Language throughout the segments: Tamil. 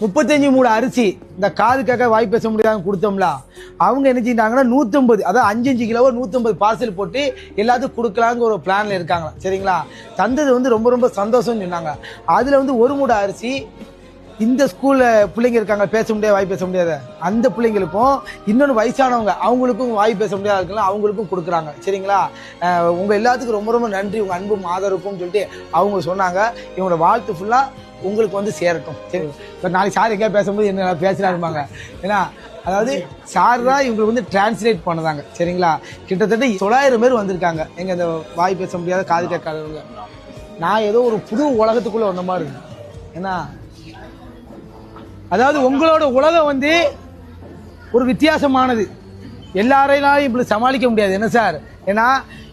முப்பத்தஞ்சு மூணு அரிசி. இந்த காது கேட்க வாய் பேச முடியாத கொடுத்தோம்ல. அவங்க என்ன செஞ்சாங்கன்னா நூற்றம்பது அதாவது அஞ்சு அஞ்சு கிலோவோ நூற்றம்பது பார்சல் போட்டு எல்லாத்துக்கும் கொடுக்கலாங்கிற ஒரு பிளானில் இருக்காங்க. சரிங்களா? தந்தது வந்து ரொம்ப ரொம்ப சந்தோஷம்னு சொன்னாங்க. அதில் வந்து ஒரு மூடை அரிசி இந்த ஸ்கூல்ல பிள்ளைங்க இருக்காங்க பேச முடியாது வாய் பேச முடியாத. அந்த பிள்ளைங்களுக்கும் இன்னொன்று வயசானவங்க அவங்களுக்கும் வாய் பேச முடியாத இருக்கலாம் அவங்களுக்கும் கொடுக்குறாங்க. சரிங்களா? உங்க எல்லாத்துக்கும் ரொம்ப ரொம்ப நன்றி. உங்க அன்பும் ஆதரவுக்கும் சொல்லிட்டு அவங்க சொன்னாங்க. இவங்களோட வாழ்த்து ஃபுல்லா உங்களுக்கு வந்து சேரட்டும். சரி. இப்போ நாளைக்கு சார் எங்கேயா பேசும்போது என்ன பேசினா இருப்பாங்க ஏன்னா அதாவது சார் தான் இவங்களுக்கு வந்து டிரான்ஸ்லேட் பண்ணதாங்க. சரிங்களா? கிட்டத்தட்ட தொள்ளாயிரம் பேர் வந்திருக்காங்க. எங்க இந்த வாய் பேச முடியாத காது கேட்காதவங்க. நான் ஏதோ ஒரு புது உலகத்துக்குள்ள வந்த மாதிரி இருக்கு. ஏன்னா அதாவது உங்களோட உலகம் வந்து ஒரு வித்தியாசமானது எல்லாரையும் இப்படி சமாளிக்க முடியாது என்ன சார் ஏன்னா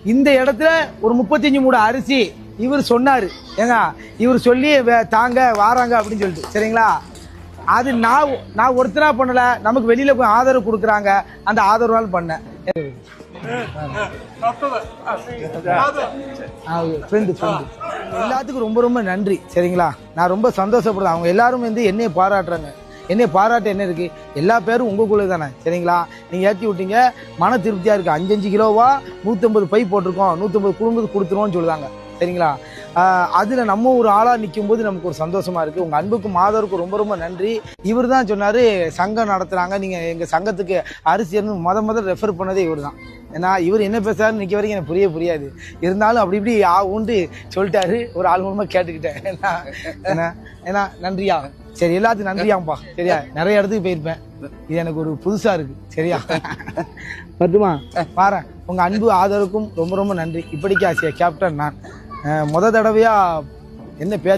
இந்த இடத்துல ஒரு முப்பத்தஞ்சு மூட அரிசி இவர் சொன்னார் ஏங்க இவர் சொல்லி தாங்க வாராங்க அப்படின்னு சொல்லிட்டு சரிங்களா அது நான் நான் ஒருத்தரா பண்ணல நமக்கு வெளியில போய் ஆதரவு கொடுக்குறாங்க அந்த ஆதரவால் பண்ணேன் ஃப்ரெண்டு ஃப்ரெண்டு எல்லாத்துக்கும் ரொம்ப ரொம்ப நன்றி. சரிங்களா? நான் ரொம்ப சந்தோஷப்படுறேன். அவங்க எல்லாரும் வந்து என்னைய பாராட்டுறாங்க. என்னைய பாராட்ட என்ன இருக்கு? எல்லா பேரும் உங்களுக்குள்ளே தானே. சரிங்களா? நீங்கள் ஏற்றி விட்டீங்க. மன திருப்தியாக இருக்குது அஞ்சஞ்சு கிலோவா நூற்றம்பது பை போட்டிருக்கோம். நூற்றம்பது குடும்பத்துக்கு கொடுத்துருவோம்னு சொல்லுதாங்க. சரிங்களா? அதில் நம்ம ஒரு ஆளாக நிற்கும் போது நமக்கு ஒரு சந்தோஷமாக இருக்குது உங்கள் அன்புக்கும் மாதவருக்கும் ரொம்ப ரொம்ப நன்றி. இவர் தான் சொன்னார் சங்கம் நடத்துகிறாங்க நீங்கள் எங்கள் சங்கத்துக்கு அரிசி முத முதல் ரெஃபர் பண்ணதே இவர் தான். ஏன்னா இவர் என்ன பேசுறாரு நிற்க வரைக்கும் எனக்கு புரிய புரியாது. இருந்தாலும் அப்படி இப்படி ஆ சொல்லிட்டாரு. ஒரு ஆள் மூலமா கேட்டுக்கிட்டேன். ஏன்னா ஏன்னா ஏன்னா நன்றியா? சரி எல்லாத்துக்கும் நன்றியாம்பா சரியா? நிறைய இடத்துக்கு போயிருப்பேன். இது எனக்கு ஒரு புதுசா இருக்கு. சரியா? மட்டுமா பாறேன் உங்க அன்பு ஆதரவுக்கும் ரொம்ப ரொம்ப நன்றி. இப்படிக்கு ஆசியா கேப்டன் நான். முத தடவையா என்ன பே